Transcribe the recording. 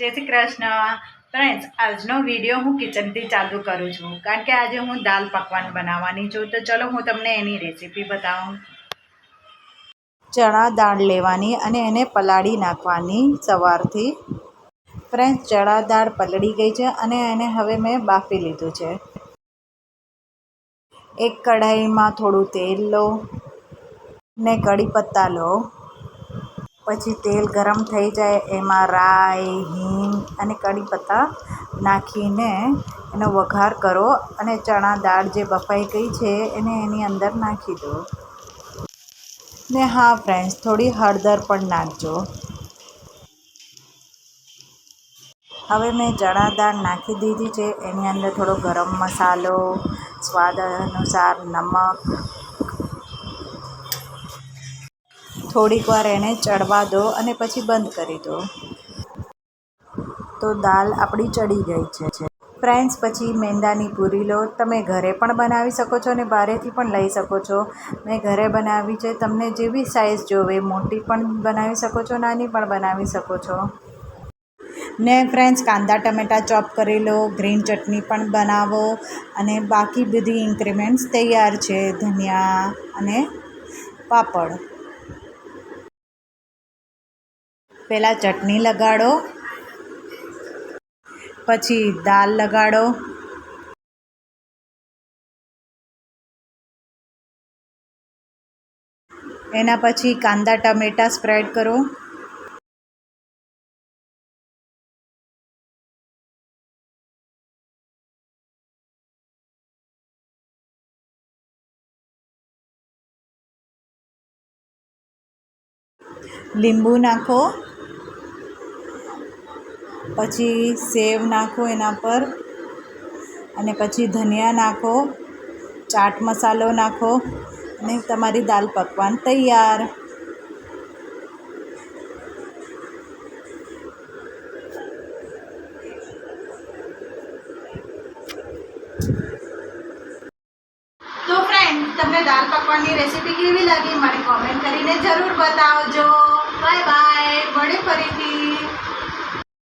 જય શ્રી કૃષ્ણ. ફ્રેન્ડ્સ આજનો વીડિયો હું કિચનથી ચાલુ કરું છું. કારણ કે આજે હું દાલ પકવાન બનાવવાની છું. તો ચલો હું તમને એની રેસીપી બતાવું. ચણા દાળ લેવાની અને એને પલાળી નાખવાની સવારથી. ફ્રેન્ડ્સ ચણા દાળ પલળી ગઈ છે અને એને હવે મેં બાફી લીધું છે. એક કઢાઈમાં થોડું તેલ લો ને કઢી પત્તા લો. પછી તેલ ગરમ થઈ જાય, એમાં રાઈ, હિંગ અને કઢી પત્તા નાખીને એનો વઘાર કરો અને ચણા દાળ જે બફાઈ ગઈ છે એને એની અંદર નાખી દો. ને હા ફ્રેન્ડ્સ થોડી હળદર પણ નાખજો. હવે મેં ચણા દાળ નાખી દીધી છે, એની અંદર થોડો ગરમ મસાલો, સ્વાદ અનુસાર નમક થોડીક વાર એને ચડવા દો અને પછી બંધ કરી દો. તો દાલ આપણી ચડી ગઈ છે. ફ્રેન્ડ્સ, પછી મેંદાની પૂરી લો. તમે ઘરે પણ બનાવી શકો છો અને બહારેથી પણ લઈ શકો છો. મેં ઘરે બનાવી છે. તમને જેવી સાઇઝ જોવે, મોટી પણ બનાવી શકો છો, નાની પણ બનાવી શકો છો. ને ફ્રેન્ડ્સ, કાંદા, ટમેટા ચોપ કરી લો, ગ્રીન ચટણી પણ બનાવો અને બાકી બધી ઇન્ક્રીમેન્ટ્સ તૈયાર છે. ધનિયા અને પાપડ. પહેલાં ચટણી લગાડો પછી દાલ લગાડો. એના પછી કાંદા ટમેટાં સ્પ્રેડ કરો. લીંબુ નાખો. પછી સેવ નાખો એના પર અને પછી ધનિયા નાખો, ચાટ મસાલો નાખો અને તમારી દાલ પકવાન તૈયાર. તો ફ્રેન્ડ તમને દાલ પકવાનની રેસીપી કેવી લાગી? મને કોમેન્ટ કરીને જરૂર બતાવજો. બાય બાય મળે ફરીથી.